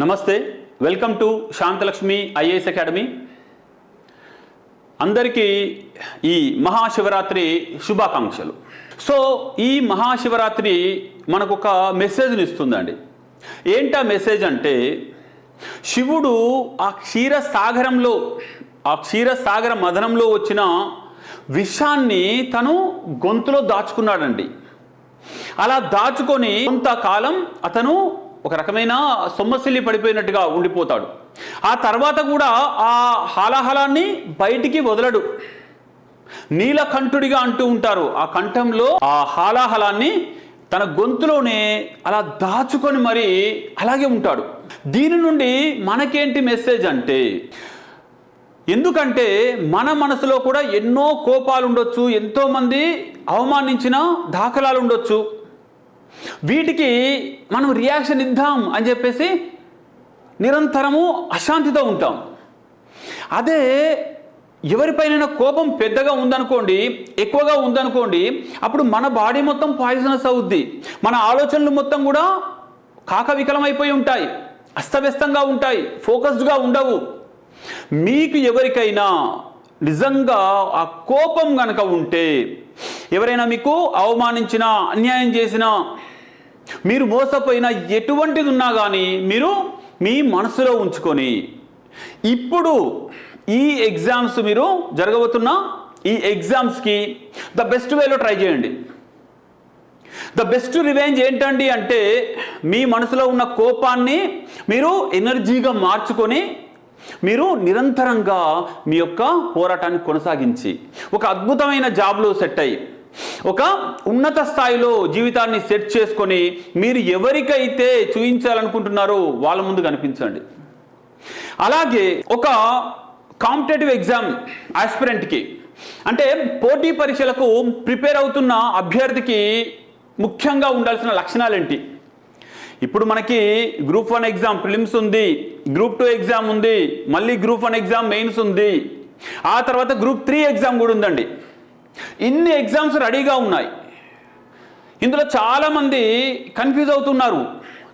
నమస్తే welcome to Shanthalakshmi IAS academy. అందరికీ ఈ మహాశివరాత్రి శుభాకాంక్షలు. సో ఈ మహాశివరాత్రి మనకు ఒక మెసేజ్ని ఇస్తుందండి. ఏంటా మెసేజ్ అంటే శివుడు ఆ క్షీర సాగరంలో ఆ క్షీరసాగర మదనంలో వచ్చిన విషాన్ని తను గొంతులో దాచుకున్నాడండి. అలా దాచుకొని కొంతకాలం అతను ఒక రకమైన సొమ్మసిల్లి పడిపోయినట్టుగా ఉండిపోతాడు. ఆ తర్వాత కూడా ఆ హాలాహలాన్ని బయటికి వదలడు. నీలకంఠుడిగా అంటూ ఉంటారు. ఆ కంఠంలో ఆ హాలాహలాన్ని తన గొంతులోనే అలా దాచుకొని మరి అలాగే ఉంటాడు. దీని నుండి మనకేంటి మెసేజ్ అంటే ఎందుకంటే మన మనసులో కూడా ఎన్నో కోపాలు ఉండొచ్చు ఎంతోమంది అవమానించిన దాఖలాలు ఉండొచ్చు వీటికి మనం రియాక్షన్ ఇద్దాం అని చెప్పేసి నిరంతరము అశాంతితో ఉంటాం. అదే ఎవరిపైన కోపం పెద్దగా ఉందనుకోండి ఎక్కువగా ఉందనుకోండి అప్పుడు మన బాడీ మొత్తం పాయిజనస్ అవుద్ది. మన ఆలోచనలు మొత్తం కూడా కాకవికలమైపోయి ఉంటాయి. అస్తవ్యస్తంగా ఉంటాయి. ఫోకస్డ్గా ఉండవు. మీకు ఎవరికైనా నిజంగా ఆ కోపం గనక ఉంటే ఎవరైనా మీకు అవమానించినా అన్యాయం చేసినా మీరు మోసపోయిన ఎటువంటిది ఉన్నా కానీ మీరు మీ మనసులో ఉంచుకొని ఇప్పుడు ఈ ఎగ్జామ్స్ మీరు జరగబోతున్న ఈ ఎగ్జామ్స్కి ద బెస్ట్ వేలో ట్రై చేయండి. ద బెస్ట్ రివెంజ్ ఏంటండి అంటే మీ మనసులో ఉన్న కోపాన్ని మీరు ఎనర్జీగా మార్చుకొని మీరు నిరంతరంగా మీ యొక్క పోరాటాన్ని కొనసాగించి ఒక అద్భుతమైన జాబ్లో సెట్ అయ్యి ఒక ఉన్నత స్థాయిలో జీవితాన్ని సెట్ చేసుకొని మీరు ఎవరికైతే చూపించాలనుకుంటున్నారో వాళ్ళ ముందు కనిపించండి. అలాగే ఒక కాంపిటేటివ్ ఎగ్జామ్ ఆస్పిరెంట్కి అంటే పోటీ పరీక్షలకు ప్రిపేర్ అవుతున్న అభ్యర్థికి ముఖ్యంగా ఉండాల్సిన లక్షణాలు ఏంటి ఇప్పుడు మనకి గ్రూప్ వన్ ఎగ్జామ్ ప్రిలిమ్స్ ఉంది గ్రూప్ టూ ఎగ్జామ్ ఉంది మళ్ళీ గ్రూప్ వన్ ఎగ్జామ్ మెయిన్స్ ఉంది. ఆ తర్వాత గ్రూప్ త్రీ ఎగ్జామ్ కూడా ఉందండి. ఇన్ని ఎగ్జామ్స్ రెడీగా ఉన్నాయి. ఇందులో చాలామంది కన్ఫ్యూజ్ అవుతున్నారు.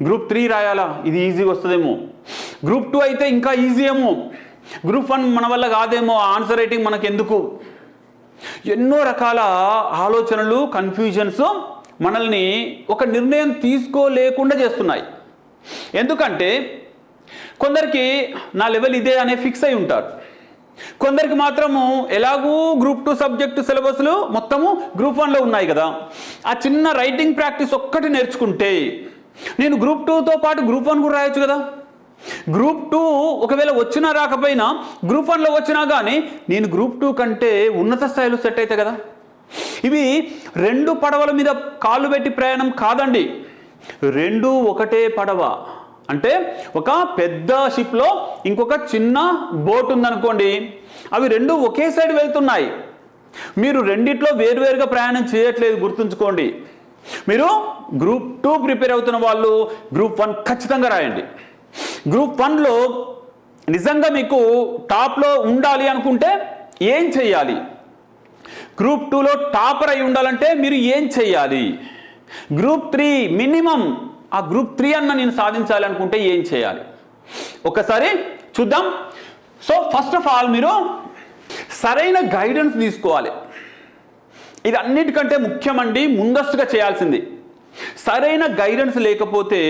గ్రూప్ త్రీ రాయాలా? ఇది ఈజీగా వస్తుందేమో. గ్రూప్ టూ అయితే ఇంకా ఈజీ ఏమో. గ్రూప్ వన్ మన వల్ల కాదేమో? ఆన్సర్ రైటింగ్ మనకు ఎందుకు ఎన్నో రకాల ఆలోచనలు కన్ఫ్యూజన్స్ మనల్ని ఒక నిర్ణయం తీసుకోలేకుండా చేస్తున్నాయి. ఎందుకంటే కొందరికి నా లెవెల్ ఇదే అనే ఫిక్స్ అయి ఉంటారు. కొందరికి మాత్రము ఎలాగూ గ్రూప్ టూ సబ్జెక్టు సిలబస్లు మొత్తము గ్రూప్ వన్లో ఉన్నాయి కదా. ఆ చిన్న రైటింగ్ ప్రాక్టీస్ ఒక్కటి నేర్చుకుంటే నేను గ్రూప్ టూతో పాటు గ్రూప్ వన్ కూడా రాయొచ్చు కదా. గ్రూప్ టూ ఒకవేళ వచ్చినా రాకపోయినా గ్రూప్ వన్లో వచ్చినా కానీ నేను గ్రూప్ టూ కంటే ఉన్నత స్థాయిలో సెట్ అవుతాయి కదా. ఇవి రెండు పడవల మీద కాళ్ళు పెట్టి ప్రయాణం కాదండి. రెండు ఒకటే పడవ. అంటే ఒక పెద్ద షిప్లో ఇంకొక చిన్న బోట్ ఉందనుకోండి అవి రెండు ఒకే సైడ్ వెళ్తున్నాయి. మీరు రెండిట్లో వేరువేరుగా ప్రయాణం చేయట్లేదు గుర్తుంచుకోండి. మీరు గ్రూప్ టూ ప్రిపేర్ అవుతున్న వాళ్ళు గ్రూప్ వన్ ఖచ్చితంగా రాయండి. గ్రూప్ వన్లో నిజంగా మీకు టాప్లో ఉండాలి అనుకుంటే ఏం చేయాలి గ్రూప్ టూలో టాపర్ అయి ఉండాలంటే మీరు ఏం చెయ్యాలి గ్రూప్ త్రీ మినిమం ఆ గ్రూప్ త్రీ అన్న నేను సాధించాలనుకుంటే ఏం చేయాలి? ఒకసారి చూద్దాం. సో ఫస్ట్ ఆఫ్ ఆల్ మీరు సరైన గైడెన్స్ తీసుకోవాలి. ఇది అన్నిటికంటే ముఖ్యమండి ముందస్తుగా చేయాల్సింది. సరైన గైడెన్స్ లేకపోతే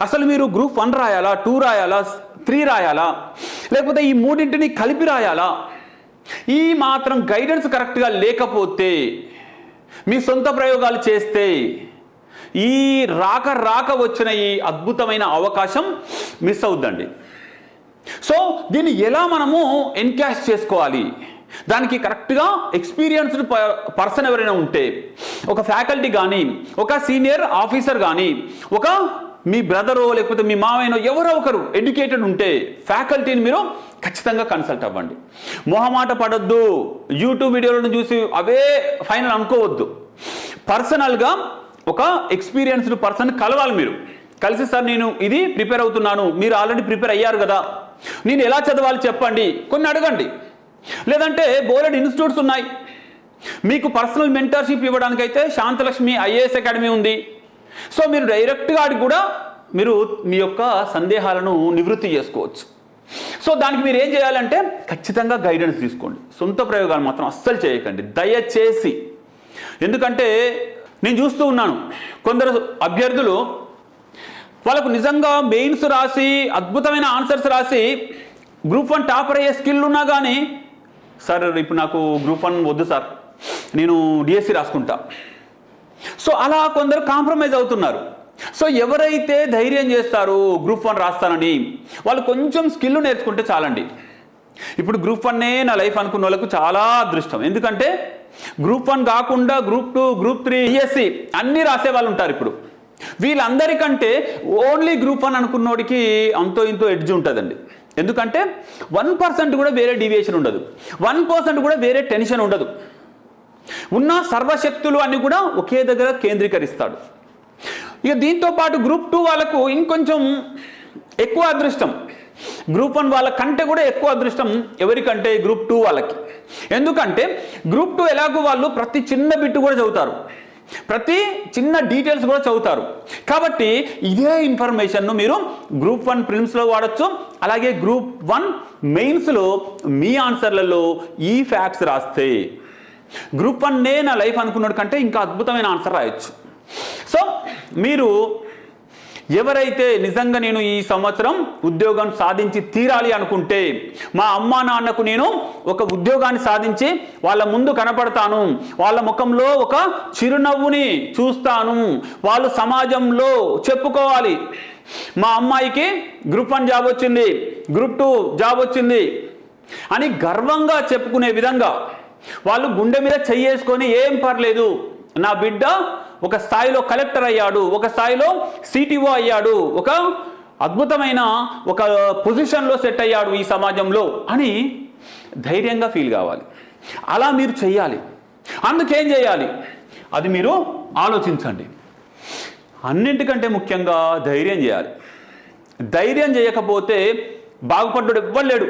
అసలు మీరు గ్రూప్ వన్ రాయాలా టూ రాయాలా త్రీ రాయాలా? లేకపోతే ఈ మూడింటిని కలిపి రాయాలా? ఈ మాత్రం గైడెన్స్ కరెక్ట్గా లేకపోతే మీ సొంత ప్రయోగాలు చేస్తే ఈ రాక రాక వచ్చిన ఈ అద్భుతమైన అవకాశం మిస్ అవుద్దండి. సో దీన్ని ఎలా మనము ఎన్కాష్ చేసుకోవాలి? దానికి కరెక్ట్గా ఎక్స్పీరియన్స్డ్ పర్సన్ ఎవరైనా ఉంటే ఒక ఫ్యాకల్టీ కానీ ఒక సీనియర్ ఆఫీసర్ కానీ ఒక మీ బ్రదరో లేకపోతే మీ మావయ్యనో ఎవరో ఒకరు ఎడ్యుకేటెడ్ ఉంటే ఫ్యాకల్టీని మీరు ఖచ్చితంగా కన్సల్ట్ అవ్వండి. మొహమాట పడొద్దు. యూట్యూబ్ వీడియోలను చూసి అవే ఫైనల్ అనుకోవద్దు. పర్సనల్గా ఒక ఎక్స్పీరియన్స్డ్ పర్సన్ కలవాలి మీరు. కలిసి సార్ నేను ఇది ప్రిపేర్ అవుతున్నాను. మీరు ఆల్రెడీ ప్రిపేర్ అయ్యారు కదా. నేను ఎలా చదవాలి చెప్పండి. కొన్ని అడగండి. లేదంటే బోలెడ్ ఇన్స్టిట్యూట్స్ ఉన్నాయి. మీకు పర్సనల్ మెంటర్షిప్ ఇవ్వడానికైతే శాంతలక్ష్మి ఐఏఎస్ అకాడమీ ఉంది. సో మీరు డైరెక్ట్గా ఆడికి కూడా మీరు మీ యొక్క సందేహాలను నివృత్తి చేసుకోవచ్చు. సో దానికి మీరు ఏం చేయాలంటే ఖచ్చితంగా గైడెన్స్ తీసుకోండి. సొంత ప్రయోగాలు మాత్రం అస్సలు చేయకండి. దయచేసి. ఎందుకంటే నేను చూస్తూ ఉన్నాను కొందరు అభ్యర్థులు వాళ్ళకు నిజంగా మెయిన్స్ రాసి అద్భుతమైన ఆన్సర్స్ రాసి గ్రూప్ వన్ టాపర్ అయ్యే స్కిల్ ఉన్నా కానీ సార్ ఇప్పుడు నాకు గ్రూప్ వన్ వద్దు సార్. నేను డిఎస్సి రాసుకుంటా. సో అలా కొందరు కాంప్రమైజ్ అవుతున్నారు. సో ఎవరైతే ధైర్యం చేస్తారు గ్రూప్ వన్ రాస్తానని వాళ్ళు కొంచెం స్కిల్ నేర్చుకుంటే చాలండి. ఇప్పుడు గ్రూప్ వన్నే నా లైఫ్ అనుకున్న వాళ్ళకు చాలా అదృష్టం. ఎందుకంటే గ్రూప్ వన్ కాకుండా group two group three ESC అన్నీ రాసే వాళ్ళు ఉంటారు ఇప్పుడు. వీళ్ళందరికంటే ఓన్లీ గ్రూప్ వన్ అనుకున్నోడికి అంతో ఇంతో ఎడ్జ్ ఉంటుందండి. ఎందుకంటే వన్ పర్సెంట్ కూడా వేరే డీవియేషన్ ఉండదు. వన్ పర్సెంట్ కూడా వేరే టెన్షన్ ఉండదు. ఉన్న సర్వశక్తులు అన్ని కూడా ఒకే దగ్గర కేంద్రీకరిస్తాడు. ఇక దీంతో పాటు గ్రూప్ టూ వాళ్ళకు ఇంకొంచెం ఎక్కువ అదృష్టం. గ్రూప్ వన్ వాళ్ళ కంటే కూడా ఎక్కువ అదృష్టం ఎవరికంటే గ్రూప్ టూ వాళ్ళకి. ఎందుకంటే గ్రూప్ టూ ఎలాగో వాళ్ళు ప్రతి చిన్న బిట్టు కూడా చదువుతారు. ప్రతి చిన్న డీటెయిల్స్ కూడా చదువుతారు. కాబట్టి ఇదే ఇన్ఫర్మేషన్ను మీరు గ్రూప్ వన్ ప్రిలిమ్స్లో వాడచ్చు. అలాగే గ్రూప్ వన్ మెయిన్స్లో మీ ఆన్సర్లలో ఈ ఫ్యాక్ట్స్ రాస్తే గ్రూప్ వన్నే నా లైఫ్ అనుకున్నాడు కంటే ఇంకా అద్భుతమైన ఆన్సర్ రాయొచ్చు. సో మీరు ఎవరైతే నిజంగా నేను ఈ సంవత్సరం ఉద్యోగం సాధించి తీరాలి అనుకుంటే మా అమ్మా నాన్నకు నేను ఒక ఉద్యోగాన్ని సాధించి వాళ్ళ ముందు కనపడతాను. వాళ్ళ ముఖంలో ఒక చిరునవ్వుని చూస్తాను. వాళ్ళు సమాజంలో చెప్పుకోవాలి. మా అమ్మాయికి గ్రూప్ వన్ జాబ్ వచ్చింది. గ్రూప్ టూ జాబ్ వచ్చింది. అని గర్వంగా చెప్పుకునే విధంగా వాళ్ళు గుండె మీద చెయ్యేసుకొని ఏం పర్లేదు నా బిడ్డ ఒక స్థాయిలో కలెక్టర్ అయ్యాడు ఒక స్థాయిలో సిటిఓ అయ్యాడు ఒక అద్భుతమైన ఒక పొజిషన్లో సెట్ అయ్యాడు ఈ సమాజంలో అని ధైర్యంగా ఫీల్ కావాలి. అలా మీరు చెయ్యాలి. అందుకేం చేయాలి? అది మీరు ఆలోచించండి. అన్నింటికంటే ముఖ్యంగా ధైర్యం చేయాలి. ధైర్యం చేయకపోతే బాగుపడ్డాడు ఎవ్వలేడు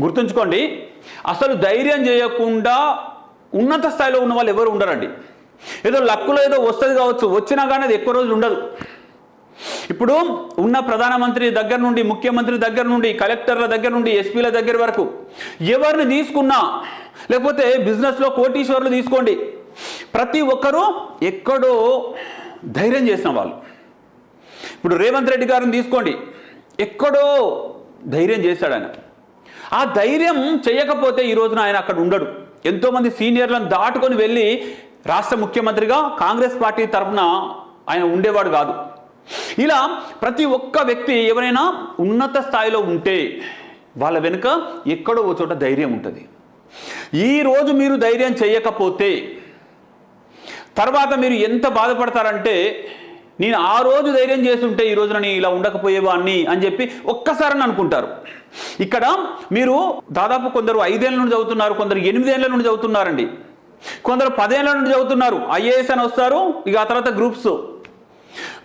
గుర్తుంచుకోండి అసలు ధైర్యం చేయకుండా ఉన్నత స్థాయిలో ఉన్న వాళ్ళు ఎవరు ఉండరండి. ఏదో లక్కులో ఏదో వస్తుంది కావచ్చు వచ్చినా కానీ అది ఎక్కువ రోజులు ఉండదు. ఇప్పుడు ఉన్న ప్రధానమంత్రి దగ్గర నుండి ముఖ్యమంత్రి దగ్గర నుండి కలెక్టర్ల దగ్గర నుండి ఎస్పీల దగ్గర వరకు ఎవరిని తీసుకున్నా లేకపోతే బిజినెస్లో కోటీశ్వర్లు తీసుకోండి ప్రతి ఒక్కరూ ఎక్కడో ధైర్యం చేసిన వాళ్ళు. ఇప్పుడు రేవంత్ రెడ్డి గారిని తీసుకోండి ఎక్కడో ధైర్యం చేశాడు ఆయన. ఆ ధైర్యం చేయకపోతే ఈ రోజున ఆయన అక్కడ ఉండడు. ఎంతోమంది సీనియర్లను దాటుకొని వెళ్ళి రాష్ట్ర ముఖ్యమంత్రిగా కాంగ్రెస్ పార్టీ తరఫున ఆయన ఉండేవాడు కాదు. ఇలా ప్రతి ఒక్క వ్యక్తి ఎవరైనా ఉన్నత స్థాయిలో ఉంటే వాళ్ళ వెనుక ఎక్కడో ఓ చోట ధైర్యం ఉంటుంది. ఈరోజు మీరు ధైర్యం చేయకపోతే తర్వాత మీరు ఎంత బాధపడతారంటే నేను ఆ రోజు ధైర్యం చేస్తుంటే ఈ రోజున నేను ఇలా ఉండకపోయేవాడిని అని చెప్పి ఒక్కసారని అనుకుంటారు. ఇక్కడ మీరు దాదాపు కొందరు ఐదేళ్ళ నుండి చదువుతున్నారు కొందరు ఎనిమిదేళ్ళ నుండి చదువుతున్నారండి. కొందరు పదేళ్ళ నుండి చదువుతున్నారు ఐఏఎస్ అని వస్తారు ఇక ఆ తర్వాత గ్రూప్స్.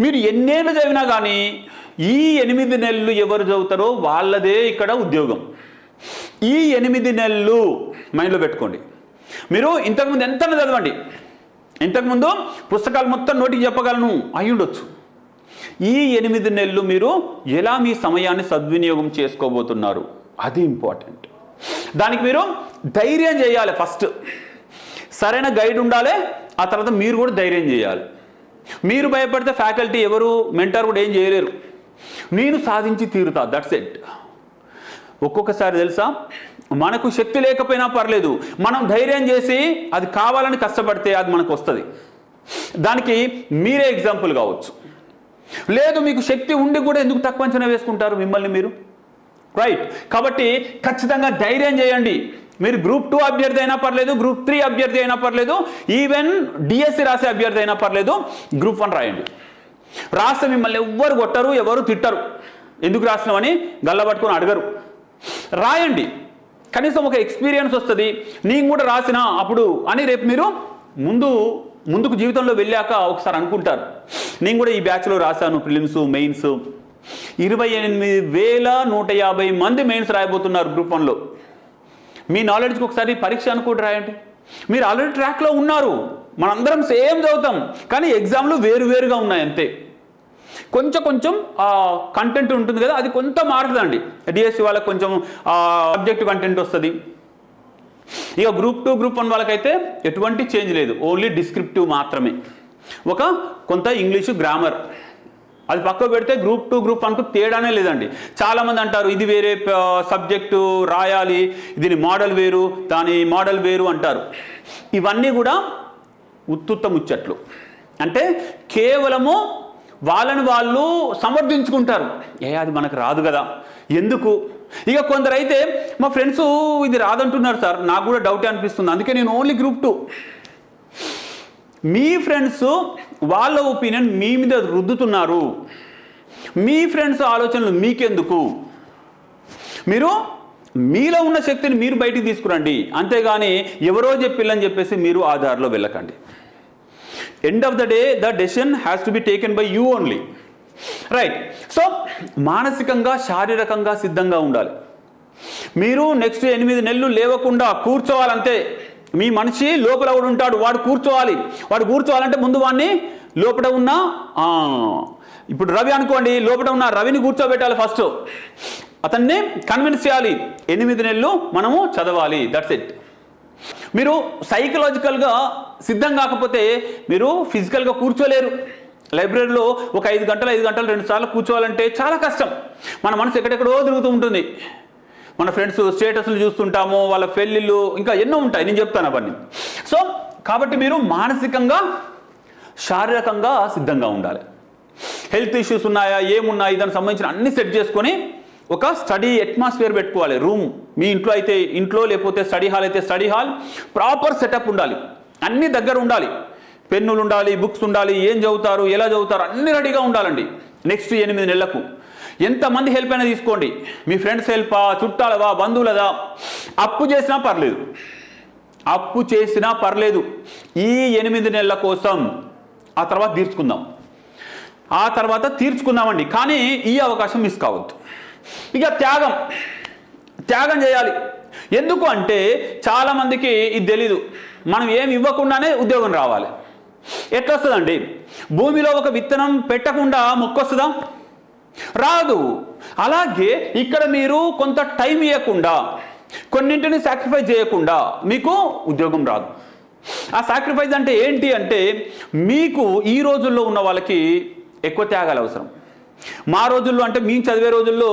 మీరు ఎన్నేళ్ళు చదివినా కానీ ఈ ఎనిమిది నెలలు ఎవరు చదువుతారో వాళ్ళదే ఇక్కడ ఉద్యోగం. ఈ ఎనిమిది నెలలు మైండ్లో పెట్టుకోండి. మీరు ఇంతకుముందు ఎంత చదవండి. ఇంతకుముందు పుస్తకాలు మొత్తం నోటికి చెప్పగలను అయి ఉండొచ్చు. ఈ ఎనిమిది నెలలు మీరు ఎలా మీ సమయాన్ని సద్వినియోగం చేసుకోబోతున్నారు? అది ఇంపార్టెంట్. దానికి మీరు ధైర్యం చేయాలి ఫస్ట్. సరైన గైడ్ ఉండాలి ఆ తర్వాత మీరు కూడా ధైర్యం చేయాలి. మీరు భయపడితే ఫ్యాకల్టీ ఎవరు మెంటర్ కూడా ఏం చేయలేరు. నేను సాధించి తీరుతా దట్స్ ఇట్. ఒక్కొక్కసారి తెలుసా? మనకు శక్తి లేకపోయినా పర్లేదు. మనం ధైర్యం చేసి అది కావాలని కష్టపడితే అది మనకు వస్తుంది. దానికి మీరే ఎగ్జాంపుల్ కావచ్చు. లేదు మీకు శక్తి ఉండి కూడా ఎందుకు తక్కువ అంచనా వేసుకుంటారు మిమ్మల్ని మీరు? రైట్ కాబట్టి ఖచ్చితంగా ధైర్యం చేయండి. మీరు గ్రూప్ టూ అభ్యర్థి అయినా పర్లేదు గ్రూప్ త్రీ అభ్యర్థి అయినా పర్లేదు ఈవెన్ డిఎస్సి రాసే అభ్యర్థి అయినా పర్లేదు గ్రూప్ వన్ రాయండి. రాస్తే మిమ్మల్ని ఎవ్వరు కొట్టరు ఎవరు తిట్టరు. ఎందుకు రాసినామని? గల్లబట్టుకొని అడగరు. రాయండి. కనీసం ఒక ఎక్స్పీరియన్స్ వస్తుంది నేను కూడా రాసిన అప్పుడు అని రేపు మీరు ముందు ముందుకు జీవితంలో వెళ్ళాక ఒకసారి అనుకుంటారు. నేను కూడా ఈ బ్యాచ్లో రాశాను ప్రిలిమ్స్ మెయిన్స్. ఇరవై ఎనిమిది వేల నూట యాభై మంది మెయిన్స్ రాయబోతున్నారు గ్రూప్ వన్లో. మీ నాలెడ్జ్కి ఒకసారి పరీక్ష అనుకోండి రాయండి. మీరు ఆల్రెడీ ట్రాక్లో ఉన్నారు. మనందరం సేమ్ చదువుతాం. కానీ ఎగ్జామ్లు వేరు వేరుగా ఉన్నాయి అంతే. కొంచెం కొంచెం కంటెంట్ ఉంటుంది కదా అది కొంత మారుతుందండి. డిఎస్సి వాళ్ళకి కొంచెం సబ్జెక్ట్ కంటెంట్ వస్తుంది. ఇక గ్రూప్ టూ గ్రూప్ వన్ వాళ్ళకైతే ఎటువంటి చేంజ్ లేదు. ఓన్లీ డిస్క్రిప్టివ్ మాత్రమే. ఒక కొంత ఇంగ్లీషు గ్రామర్ అది పక్క పెడితే గ్రూప్ టూ గ్రూప్ వన్కు తేడానే లేదండి. చాలామంది అంటారు ఇది వేరే సబ్జెక్టు రాయాలి దీని మోడల్ వేరు దాని మోడల్ వేరు అంటారు. ఇవన్నీ కూడా ఉత్తుత్త ముచ్చట్లు. అంటే కేవలము వాళ్ళని వాళ్ళు సమర్థించుకుంటారు. ఏ అది మనకు రాదు కదా. ఎందుకు? ఇక కొందరైతే మా ఫ్రెండ్స్ ఇది రాదంటున్నారు సార్. నాకు కూడా డౌట్ అనిపిస్తుంది. అందుకే నేను ఓన్లీ గ్రూప్ టూ మీ ఫ్రెండ్స్ వాళ్ళ ఒపీనియన్ మీ మీద రుద్దుతున్నారు. మీ ఫ్రెండ్స్ ఆలోచనలు మీకెందుకు? మీరు మీలో ఉన్న శక్తిని మీరు బయటికి తీసుకురండి. అంతేగాని ఎవరో చెప్పిల్లని చెప్పేసి మీరు ఆ దారిలో వెళ్ళకండి. End of the day the decision has to be taken by you only right so మానసికంగా శారీరకంగా సిద్ధంగా ఉండాలి. మీరు నెక్స్ట్ ఎనిమిది నెలలు లేవకుండా కూర్చోవాలంతే మీ మనిషి లోపల కూడా ఉంటాడు. వాడు కూర్చోవాలి. వాడు కూర్చోవాలంటే ముందు వాడిని లోపల ఉన్న ఇప్పుడు రవి అనుకోండి లోపల ఉన్న రవిని కూర్చోబెట్టాలి ఫస్ట్ అతన్ని కన్విన్స్ చేయాలి. ఎనిమిది నెలలు మనము చదవాలి. దట్స్ ఇట్ మీరు సైకలాజికల్గా సిద్ధం కాకపోతే మీరు ఫిజికల్గా కూర్చోలేరు. లైబ్రరీలో ఒక ఐదు గంటలు ఐదు గంటలు రెండు సార్లు కూర్చోవాలంటే చాలా కష్టం. మన మనసు ఎక్కడెక్కడో తిరుగుతూ ఉంటుంది. మన ఫ్రెండ్స్ స్టేటస్లు చూస్తుంటాము వాళ్ళ పెళ్ళిళ్ళు ఇంకా ఎన్నో ఉంటాయి. నేను చెప్తాను అవన్నీ. సో కాబట్టి మీరు మానసికంగా శారీరకంగా సిద్ధంగా ఉండాలి. హెల్త్ ఇష్యూస్ ఉన్నాయా ఏమున్నాయి దానికి సంబంధించిన అన్ని సెట్ చేసుకొని ఒక స్టడీ అట్మాస్ఫియర్ పెట్టుకోవాలి రూమ్. మీ ఇంట్లో అయితే ఇంట్లో లేకపోతే స్టడీ హాల్ అయితే స్టడీ హాల్ ప్రాపర్ సెటప్ ఉండాలి. అన్ని దగ్గర ఉండాలి. పెన్నులు ఉండాలి బుక్స్ ఉండాలి ఏం చదువుతారు ఎలా చదువుతారు అన్ని రెడీగా ఉండాలండి. నెక్స్ట్ ఎనిమిది నెలలకు. ఎంతమంది హెల్ప్ అయినా తీసుకోండి. మీ ఫ్రెండ్స్ హెల్పా చుట్టాలవా బంధువులదా? అప్పు చేసినా పర్లేదు. అప్పు చేసినా పర్లేదు. ఈ ఎనిమిది నెలల కోసం ఆ తర్వాత తీర్చుకుందాం. ఆ తర్వాత తీర్చుకుందామండి. కానీ ఈ అవకాశం మిస్ కావద్దు. ఇక త్యాగం. త్యాగం చేయాలి. ఎందుకు అంటే చాలామందికి ఇది తెలీదు. మనం ఏమి ఇవ్వకుండానే ఉద్యోగం రావాలి. ఎట్లా వస్తుందండి భూమిలో ఒక విత్తనం పెట్టకుండా మొక్కొస్తుందా? రాదు. అలాగే ఇక్కడ మీరు కొంత టైం ఇవ్వకుండా కొన్నింటిని సాక్రిఫైస్ చేయకుండా మీకు ఉద్యోగం రాదు. ఆ సాక్రిఫైస్ అంటే ఏంటి అంటే మీకు ఈ రోజుల్లో ఉన్న వాళ్ళకి ఎక్కువ త్యాగాలు అవసరం. మా రోజుల్లో అంటే మేము చదివే రోజుల్లో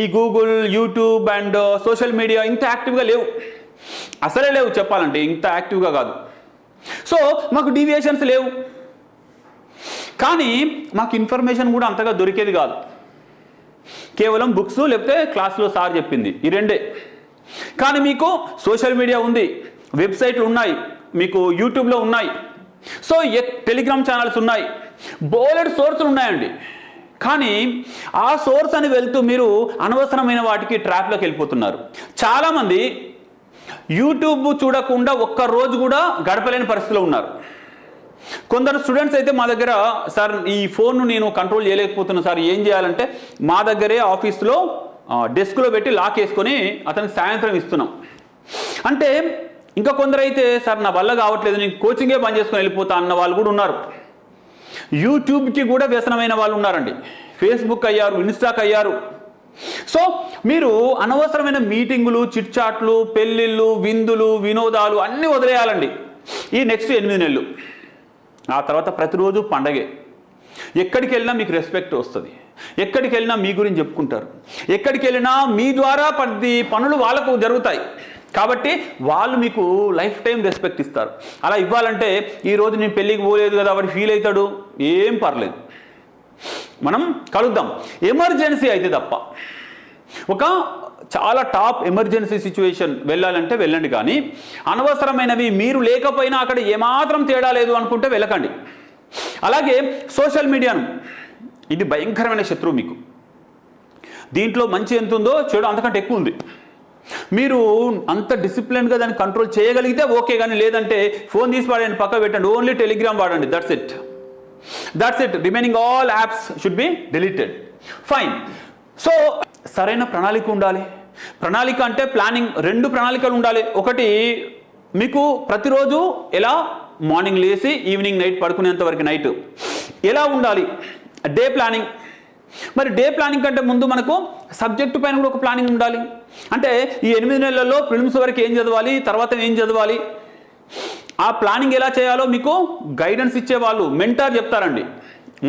ఈ Google YouTube and social media ఇంత యాక్టివ్గా లేవు. అసలే లేవు చెప్పాలంటే ఇంత యాక్టివ్గా కాదు. సో మాకు డీవియేషన్స్ లేవు. కానీ మాకు ఇన్ఫర్మేషన్ కూడా అంతగా దొరికేది కాదు. కేవలం బుక్స్ లేకపోతే క్లాస్లో సార్ చెప్పింది ఈ రెండే. కానీ మీకు సోషల్ మీడియా ఉంది వెబ్సైట్లు ఉన్నాయి మీకు యూట్యూబ్లో ఉన్నాయి. సో టెలిగ్రామ్ ఛానల్స్ ఉన్నాయి బోలెడ్ సోర్సులు ఉన్నాయండి. కానీ ఆ సోర్స్ అని వెళ్తూ మీరు అనవసరమైన వాటికి ట్రాప్లోకి వెళ్ళిపోతున్నారు. చాలామంది యూట్యూబ్ చూడకుండా ఒక్క రోజు కూడా గడపలేని పరిస్థితిలో ఉన్నారు. కొందరు స్టూడెంట్స్ అయితే మా దగ్గర సార్ ఈ ఫోన్ను నేను కంట్రోల్ చేయలేకపోతున్నా సార్ ఏం చేయాలంటే మా దగ్గరే ఆఫీస్లో డెస్క్లో పెట్టి లాక్ వేసుకొని అతనికి సాయంత్రం ఇస్తున్నాం. అంటే ఇంకా కొందరైతే సార్ నా వల్ల కావట్లేదు నేను కోచింగే బంద్ చేసుకొని వెళ్ళిపోతా అన్న వాళ్ళు కూడా ఉన్నారు. యూట్యూబ్కి కూడా వ్యసనమైన వాళ్ళు ఉన్నారండి. ఫేస్బుక్ అయ్యారు ఇన్స్టాక్ అయ్యారు. సో మీరు అనవసరమైన మీటింగులు చిట్చాట్లు పెళ్ళిళ్ళు విందులు వినోదాలు అన్నీ వదిలేయాలండి. ఈ నెక్స్ట్ ఎనిమిది నెలలు. ఆ తర్వాత ప్రతిరోజు పండగే. ఎక్కడికి వెళ్ళినా మీకు రెస్పెక్ట్ వస్తుంది. ఎక్కడికి వెళ్ళినా మీ గురించి చెప్పుకుంటారు. ఎక్కడికి వెళ్ళినా మీ ద్వారా పది పనులు వాళ్ళకు జరుగుతాయి. కాబట్టి వాళ్ళు మీకు లైఫ్ టైం రెస్పెక్ట్ ఇస్తారు. అలా ఇవ్వాలంటే ఈరోజు నేను పెళ్ళికి పోలేదు కదా వాడు ఫీల్ అవుతాడు. ఏం పర్లేదు. మనం కలుద్దాం. ఎమర్జెన్సీ అయితే తప్ప. ఒక చాలా టాప్ ఎమర్జెన్సీ సిచ్యువేషన్ వెళ్ళాలంటే వెళ్ళండి కానీ అనవసరమైనవి మీరు లేకపోయినా అక్కడ ఏమాత్రం తేడా లేదు అనుకుంటే వెళ్ళకండి. అలాగే సోషల్ మీడియాను ఇది భయంకరమైన శత్రువు మీకు. దీంట్లో మంచి ఎంత ఉందో చెడు అంతకంటే ఎక్కువ ఉంది. మీరు అంత డిసిప్లిన్గా దాన్ని కంట్రోల్ చేయగలిగితే ఓకే కానీ లేదంటే ఫోన్ తీసి వాడండి పక్క పెట్టండి ఓన్లీ టెలిగ్రామ్ వాడండి that's it that's it remaining all apps should be deleted fine so సరైన ప్రణాళిక ఉండాలి. ప్రణాళిక అంటే ప్లానింగ్ రెండు ప్రణాళికలు ఉండాలి. ఒకటి మీకు ప్రతిరోజు ఎలా మార్నింగ్ లేచి ఈవినింగ్ నైట్ పడుకునేంత వరకు నైట్ ఎలా ఉండాలి? డే ప్లానింగ్ మరి డే ప్లానింగ్ కంటే ముందు మనకు సబ్జెక్టు పైన కూడా ఒక ప్లానింగ్ ఉండాలి. అంటే ఈ ఎనిమిది నెలల్లో ప్రిలిమ్స్ వరకు ఏం చదవాలి తర్వాత ఏం చదవాలి? ఆ ప్లానింగ్ ఎలా చేయాలో మీకు గైడెన్స్ ఇచ్చే వాళ్ళు మెంటార్ చెప్తారండి.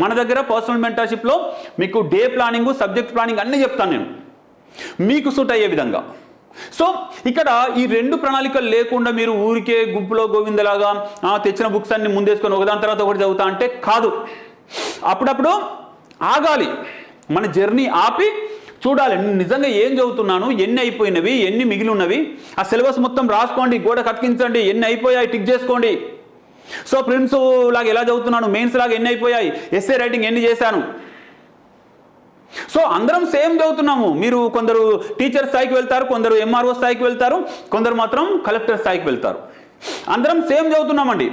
మన దగ్గర పర్సనల్ మెంటర్షిప్లో మీకు డే ప్లానింగ్ సబ్జెక్ట్ ప్లానింగ్ అన్నీ చెప్తాను నేను. మీకు సూట్ అయ్యే విధంగా. సో ఇక్కడ ఈ రెండు ప్రణాళికలు లేకుండా మీరు ఊరికే గుంపులో గోవిందలాగా తెచ్చిన బుక్స్ అన్ని ముందేసుకొని ఒకదాని తర్వాత ఒకటి చదువుతా అంటే కాదు. అప్పుడప్పుడు ఆగాలి. మన జర్నీ ఆపి చూడాలి. నిజంగా ఏం చదువుతున్నాను? ఎన్ని అయిపోయినవి? ఎన్ని మిగిలి ఉన్నవి ఆ సిలబస్ మొత్తం రాసుకోండి. గోడ కట్టించండి. ఎన్ని అయిపోయాయి? టిక్ చేసుకోండి. సో ప్రిమ్స్ లాగా ఎలా చదువుతున్నాను? మెయిన్స్ లాగా ఎన్ని అయిపోయాయి? ఎస్ఏ రైటింగ్ ఎన్ని చేశాను? సో అందరం సేమ్ చదువుతున్నాము. మీరు కొందరు టీచర్ స్థాయికి వెళ్తారు కొందరు ఎంఆర్ఓ స్థాయికి వెళ్తారు కొందరు మాత్రం కలెక్టర్ స్థాయికి వెళ్తారు. అందరం సేమ్ చదువుతున్నామండి.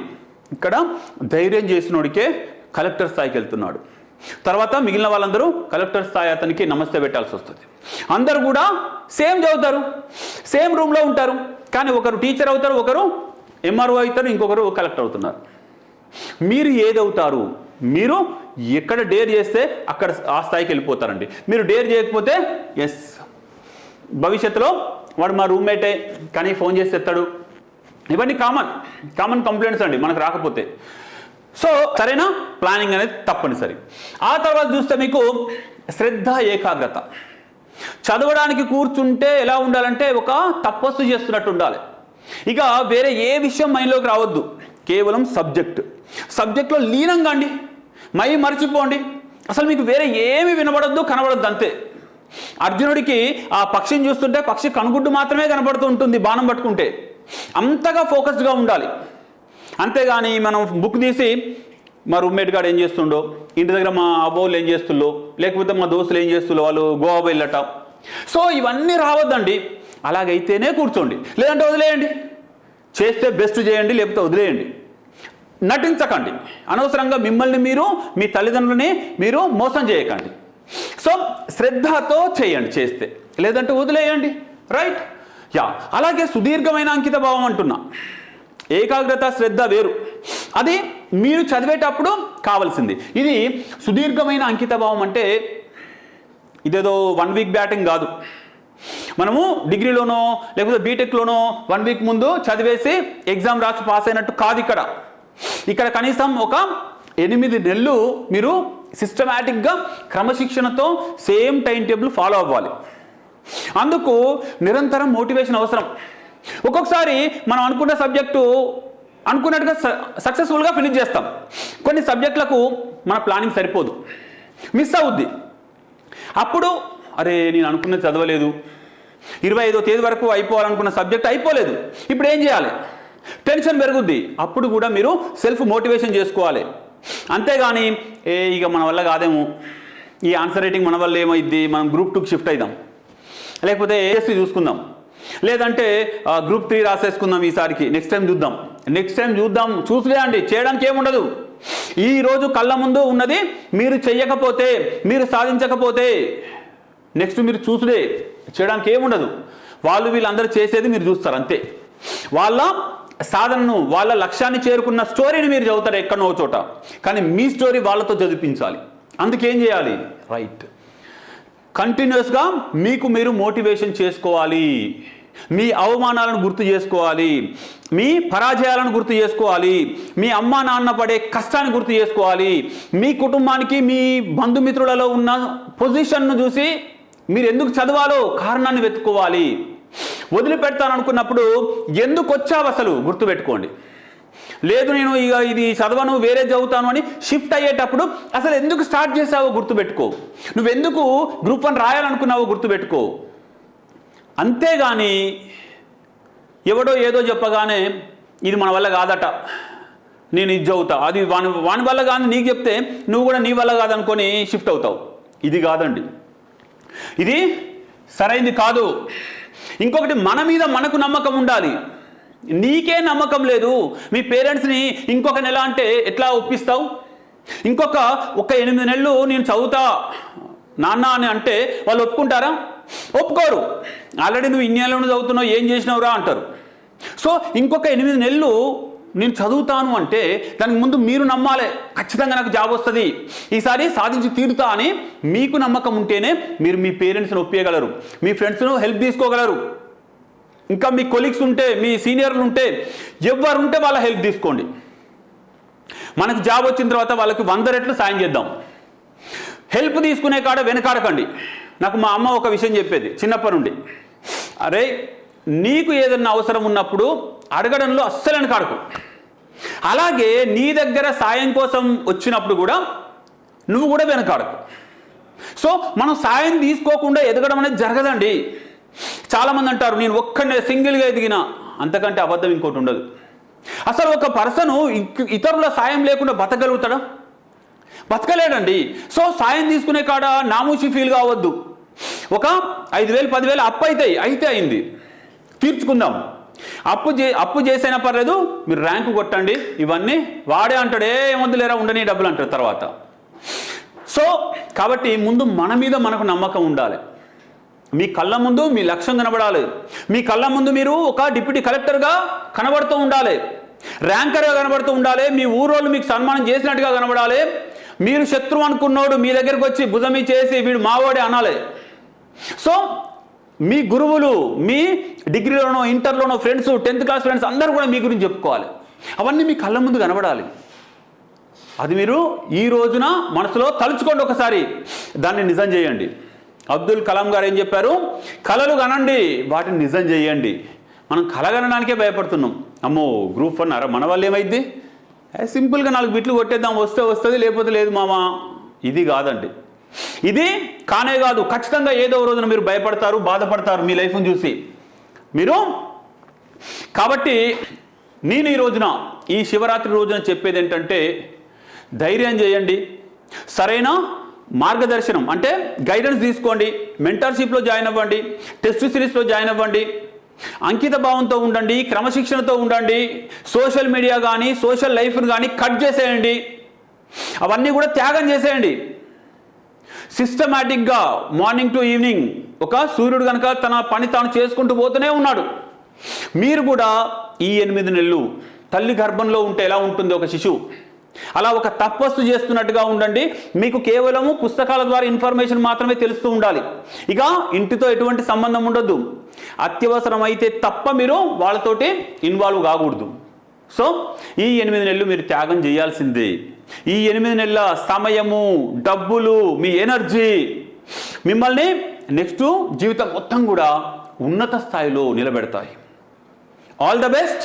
ఇక్కడ ధైర్యం చేసినోడికే కలెక్టర్ స్థాయికి వెళ్తున్నాడు. తర్వాత మిగిలిన వాళ్ళందరూ కలెక్టర్ స్థాయి అతనికి నమస్తే పెట్టాల్సి వస్తుంది. అందరు కూడా సేమ్ చదువుతారు సేమ్ రూమ్లో ఉంటారు కానీ ఒకరు టీచర్ అవుతారు ఒకరు ఎంఆర్ఓ అవుతారు ఇంకొకరు కలెక్టర్ అవుతున్నారు. మీరు ఏదవుతారు మీరు ఎక్కడ డేర్ చేస్తే అక్కడ ఆ స్థాయికి వెళ్ళిపోతారండి. మీరు డేర్ చేయకపోతే ఎస్ భవిష్యత్తులో వాడు మా రూమ్మేటే కానీ ఫోన్ చేసి ఎత్తాడు ఇవన్నీ కామన్ కామన్ కంప్లైంట్స్ అండి మనకు రాకపోతే. సో సరేనా? ప్లానింగ్ అనేది తప్పనిసరి. ఆ తర్వాత చూస్తే మీకు శ్రద్ధ ఏకాగ్రత. చదవడానికి కూర్చుంటే ఎలా ఉండాలంటే ఒక తపస్సు చేస్తున్నట్టు ఉండాలి. ఇక వేరే ఏ విషయం మైండ్లోకి రావద్దు. కేవలం సబ్జెక్ట్. సబ్జెక్ట్లో లీనంగా అండి. మై మర్చిపోండి. అసలు మీకు వేరే ఏమి వినబడద్దు కనబడద్దు అంతే. అర్జునుడికి ఆ పక్షిని చూస్తుంటే పక్షి కనుగుడ్డు మాత్రమే కనబడుతూ ఉంటుంది బాణం పట్టుకుంటే. అంతగా ఫోకస్డ్గా ఉండాలి. అంతేగాని మనం బుక్ తీసి మా రూమ్మేట్ గారు ఏం చేస్తుండో ఇంటి దగ్గర మా అబ్బోళ్ళు ఏం చేస్తుండో లేకపోతే మా దోస్తులు ఏం చేస్తుండో వాళ్ళు గోవా వెళ్ళట. సో ఇవన్నీ రావద్దండి. అలాగైతేనే కూర్చోండి. లేదంటే వదిలేయండి. చేస్తే బెస్ట్ చేయండి లేకపోతే వదిలేయండి. నటించకండి. అనవసరంగా మిమ్మల్ని మీరు మీ తల్లిదండ్రులని మీరు మోసం చేయకండి. సో శ్రద్ధతో చేయండి చేస్తే. లేదంటే వదిలేయండి. రైట్? యా. అలాగే సుదీర్ఘమైన అంకిత భావం అంటున్నా. ఏకాగ్రత శ్రద్ధ వేరు. అది మీరు చదివేటప్పుడు కావాల్సింది. ఇది సుదీర్ఘమైన అంకితభావం అంటే ఇదేదో వన్ వీక్ బ్యాటింగ్ కాదు. మనము డిగ్రీలోనో లేకపోతే బీటెక్లోనో వన్ వీక్ ముందు చదివేసి ఎగ్జామ్ రాసి పాస్ అయినట్టు కాదు ఇక్కడ. ఇక్కడ కనీసం ఒక ఎనిమిది నెలలు మీరు సిస్టమేటిక్గా క్రమశిక్షణతో సేమ్ టైం టేబుల్ ఫాలో అవ్వాలి. అందుకు నిరంతరం మోటివేషన్ అవసరం. ఒక్కొక్కసారి మనం అనుకున్న సబ్జెక్టు అనుకున్నట్టుగా సక్సెస్ఫుల్గా ఫినిష్ చేస్తాం. కొన్ని సబ్జెక్టులకు మన ప్లానింగ్ సరిపోదు. మిస్ అవుద్ది. అప్పుడు అరే నేను అనుకున్నది చదవలేదు. ఇరవై ఐదో తేదీ వరకు అయిపోవాలనుకున్న సబ్జెక్ట్ అయిపోలేదు. ఇప్పుడు ఏం చేయాలి? టెన్షన్ పెరుగుద్ది. అప్పుడు కూడా మీరు సెల్ఫ్ మోటివేషన్ చేసుకోవాలి. అంతేగాని ఏ ఇక మన వల్ల కాదేమో. ఈ ఆన్సర్ రైటింగ్ మన వల్ల ఏమైద్ది? మనం గ్రూప్ టూకి షిఫ్ట్ అవుదాం లేకపోతే ఏఎస్సీ చూసుకుందాం. లేదంటే గ్రూప్ త్రీ రాసేసుకుందాం ఈసారికి. నెక్స్ట్ టైం చూద్దాం. నెక్స్ట్ టైం చూద్దాం. చూసిలే అండి. చేయడానికి ఏముండదు. ఈ రోజు కళ్ళ ముందు ఉన్నది మీరు చెయ్యకపోతే మీరు సాధించకపోతే నెక్స్ట్ మీరు చూసుడే. చేయడానికి ఏముండదు. వాళ్ళు వీళ్ళందరూ చేసేది మీరు చూస్తారు అంతే. వాళ్ళ సాధనను వాళ్ళ లక్ష్యాన్ని చేరుకున్న స్టోరీని మీరు చదువుతారు ఎక్కడో చోట. కానీ మీ స్టోరీ వాళ్ళతో చదివించాలి. అందుకేం చేయాలి? రైట్ కంటిన్యూస్గా మీకు మీరు మోటివేషన్ చేసుకోవాలి. మీ అవమానాలను గుర్తు చేసుకోవాలి. మీ పరాజయాలను గుర్తు చేసుకోవాలి. మీ అమ్మా నాన్న పడే కష్టాన్ని గుర్తు చేసుకోవాలి. మీ కుటుంబానికి మీ బంధుమిత్రులలో ఉన్న పొజిషన్ను చూసి మీరు ఎందుకు చదవాలో కారణాన్ని వెతుక్కోవాలి. వదిలిపెడతాను అనుకున్నప్పుడు ఎందుకు వచ్చావు అసలు? గుర్తుపెట్టుకోండి. లేదు నేను ఇక ఇది చదవను వేరే చదువుతాను అని షిఫ్ట్ అయ్యేటప్పుడు అసలు ఎందుకు స్టార్ట్ చేసావో గుర్తుపెట్టుకో. నువ్వెందుకు గ్రూప్ వన్ రాయాలనుకున్నావో గుర్తుపెట్టుకో. అంతేగాని ఎవడో ఏదో చెప్పగానే ఇది మన వల్ల కాదట నేను ఇది చదువుతా. అది వాని వాని వల్ల కానీ నీకు చెప్తే నువ్వు కూడా నీ వల్ల కాదనుకొని షిఫ్ట్ అవుతావు. ఇది కాదండి. ఇది సరైంది కాదు. ఇంకొకటి మన మీద మనకు నమ్మకం ఉండాలి. నీకే నమ్మకం లేదు. మీ పేరెంట్స్ని ఇంకొక నెల అంటే ఎట్లా ఒప్పిస్తావు? ఇంకొక ఒక ఎనిమిది నెలలు నేను చదువుతా. నాన్న అని అంటే వాళ్ళు ఒప్పుకుంటారా? ఒప్పుకోరు. ఆల్రెడీ నువ్వు ఇన్ని చదువుతున్నావు ఏం చేసినావురా అంటారు. సో ఇంకొక ఎనిమిది నెలలు నేను చదువుతాను అంటే దానికి ముందు మీరు నమ్మాలి ఖచ్చితంగా నాకు జాబ్ వస్తుంది. ఈసారి సాధించి తీరుతా అని మీకు నమ్మకం ఉంటేనే మీరు మీ పేరెంట్స్ని ఒప్పేయగలరు మీ ఫ్రెండ్స్ను హెల్ప్ తీసుకోగలరు. ఇంకా మీ కొలీగ్స్ ఉంటే మీ సీనియర్లు ఉంటే ఎవరు ఉంటే వాళ్ళ హెల్ప్ తీసుకోండి. మనకు జాబ్ వచ్చిన తర్వాత వాళ్ళకి వంద రెట్లు సాయం చేద్దాం. హెల్ప్ తీసుకునే కాడ వెనకాడకండి. నాకు మా అమ్మ ఒక విషయం చెప్పేది చిన్నప్పటి నుండి. అరే నీకు ఏదన్నా అవసరం ఉన్నప్పుడు అడగడంలో అస్సలు వెనకాడకు అలాగే నీ దగ్గర సాయం కోసం వచ్చినప్పుడు కూడా నువ్వు కూడా వెనకాడకు. సో మనం సాయం తీసుకోకుండా ఎదగడం అనేది జరగదండి. చాలామంది అంటారు నేను ఒక్కడే సింగిల్గా ఎదిగిన. అంతకంటే అబద్ధం ఇంకోటి ఉండదు. అసలు ఒక పర్సన్ ఇతరుల సాయం లేకుండా బతకగలుగుతాడా? బతకలేడండి. సో సాయం తీసుకునే కాడ నామూషి ఫీల్ కావద్దు. ఒక ఐదు వేలు పదివేలు అప్పు అవుతాయి అయితే అయింది. తీర్చుకుందాం. అప్పు చే అప్పు చేసైనా పర్లేదు మీరు ర్యాంకు కొట్టండి. ఇవన్నీ వాడే అంటాడు ఏ ఏమొద్దు లేరా ఉండని డబ్బులు అంటాడు తర్వాత. సో కాబట్టి ముందు మన మీద మనకు నమ్మకం ఉండాలి. మీ కళ్ళ ముందు మీ లక్ష్యం కనబడాలి. మీ కళ్ళ ముందు మీరు ఒక డిప్యూటీ కలెక్టర్గా కనబడుతూ ఉండాలి. ర్యాంకర్గా కనబడుతూ ఉండాలి. మీ ఊరోళ్ళు మీకు సన్మానం చేసినట్టుగా కనబడాలి. మీరు శత్రువు అనుకున్నోడు మీ దగ్గరకు వచ్చి భుజమి చేసి వీడు మావోడే అనాలి. సో మీ గురువులు మీ డిగ్రీలోనో ఇంటర్లోనో ఫ్రెండ్స్ టెన్త్ క్లాస్ ఫ్రెండ్స్ అందరూ కూడా మీ గురించి చెప్పుకోవాలి. అవన్నీ మీ కళ్ళ ముందు కనబడాలి. అది మీరు ఈ రోజున మనసులో తలుచుకోండి ఒకసారి. దాన్ని నిజం చేయండి. అబ్దుల్ కలాం గారు ఏం చెప్పారు? కళలు కనండి వాటిని నిజం చేయండి. మనం కలగనడానికే భయపడుతున్నాం. అమ్మో గ్రూప్ వన్ అర మన వల్ల ఏమైంది సింపుల్గా నాలుగు బిట్లు కొట్టేద్దాం వస్తే వస్తుంది లేకపోతే లేదు మామ. ఇది కాదండి. ఇది కానే కాదు ఖచ్చితంగా ఏదో రోజున మీరు భయపడతారు బాధపడతారు మీ లైఫ్ను చూసి. మీరు? కాబట్టి నేను ఈ రోజున ఈ శివరాత్రి రోజున చెప్పేది ఏంటంటే ధైర్యం చేయండి. సరైన మార్గదర్శనం అంటే గైడెన్స్ తీసుకోండి. మెంటర్షిప్లో జాయిన్ అవ్వండి. టెస్ట్ సిరీస్లో జాయిన్ అవ్వండి. అంకిత భావంతో ఉండండి క్రమశిక్షణతో ఉండండి సోషల్ మీడియా కానీ సోషల్ లైఫ్ను కానీ కట్ చేసేయండి. అవన్నీ కూడా త్యాగం చేసేయండి. సిస్టమేటిక్గా మార్నింగ్ టు ఈవినింగ్ ఒక సూర్యుడు కనుక తన పని తాను చేసుకుంటూ పోతూనే ఉన్నాడు. మీరు కూడా ఈ ఎనిమిది నెలలు తల్లి గర్భంలో ఉంటే ఎలా ఉంటుంది ఒక శిశువు? అలా ఒక తపస్సు చేస్తున్నట్టుగా ఉండండి. మీకు కేవలము పుస్తకాల ద్వారా ఇన్ఫర్మేషన్ మాత్రమే తెలుస్తూ ఉండాలి. ఇక ఇంటితో ఎటువంటి సంబంధం ఉండొద్దు. అత్యవసరం అయితే తప్ప మీరు వాళ్ళతోటి ఇన్వాల్వ్ కాకూడదు. సో ఈ ఎనిమిది నెలలు మీరు త్యాగం చేయాల్సిందే. ఈ ఎనిమిది నెలల సమయము డబ్బులు మీ ఎనర్జీ మిమ్మల్ని నెక్స్ట్ జీవితం మొత్తం కూడా ఉన్నత స్థాయిలో నిలబెడతాయి. All the best